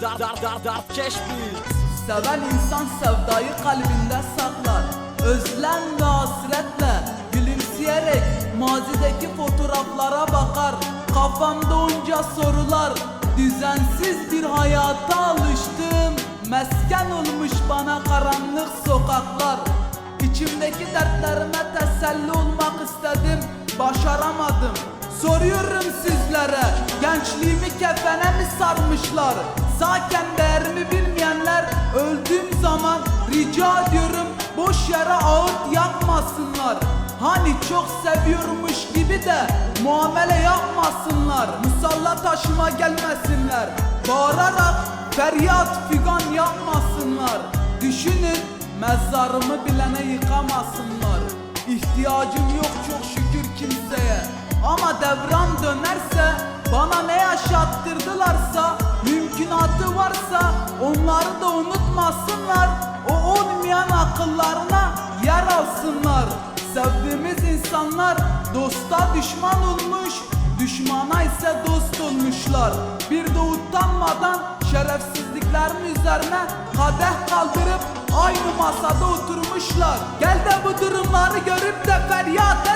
Dar dar dar dar keşfi Seven insan sevdayı kalbinde saklar. Özlem ve hasretle gülümseyerek mazideki fotoğraflara bakar. Kafamda onca sorular Düzensiz bir hayata alıştım. Mesken olmuş bana karanlık sokaklar. İçimdeki dertlerime teselli olmak istedim Başaramadım Soruyorum sizlere Gençliğimi kefene mi sarmışlar? Sağken değerimi bilmeyenler Öldüğüm zaman rica ediyorum Boş yere ağıt yakmasınlar. Hani çok seviyormuş gibi de Muamele yapmasınlar. Musalla taşıma gelmesinler Bağırarak feryat figan yapmasınlar. Düşünün mezarımı bilene yıkamasınlar. İhtiyacım yok çok şükür kimseye devran dönerse Bana ne yaşattırdılarsa Mümkünatı varsa Onları da unutmasınlar. O olmayan akıllarına yer alsınlar. Sevdiğimiz insanlar Dosta düşman olmuş Düşmana ise dost olmuşlar. Bir de utanmadan şerefsizliklerin üzerine kadeh kaldırıp aynı masada oturmuşlar. Gel de bu durumları görüp de feryat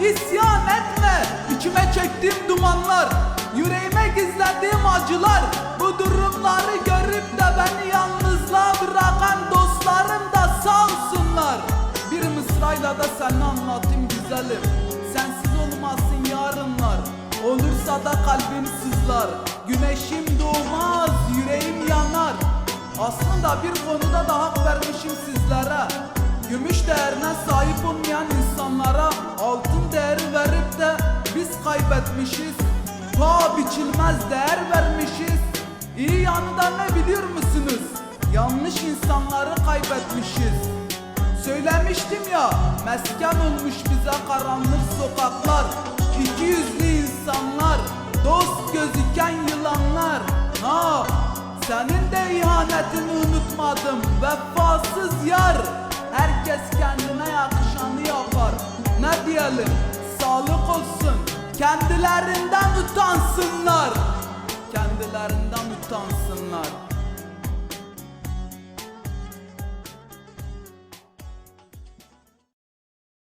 İsyan etme. İçime çektiğim dumanlar Yüreğime gizlediğim acılar. Bu durumları görüp de beni yalnızlığa bırakan dostlarım da sağ olsunlar. Bir mısrayla da seni anlatayım güzelim. Sensiz olmasın yarınlar. Olursa da kalbim sızlar. Güneşim doğmaz yüreğim yanar. Aslında bir konuda da hak vermişim sizlere. Gümüş değerine sahip olmayan kaybetmişiz Paha biçilmez değer vermişiz. İyi yanı da ne biliyor musunuz? Yanlış insanları kaybetmişiz. Söylemiştim ya mesken olmuş bize karanlık sokaklar. İki yüzlü insanlar Dost gözüken yılanlar. Ha senin de ihanetini unutmadım. Vefasız yar. Herkes kendine yakışanı yapar. Ne diyelim Kendilerinden utansınlar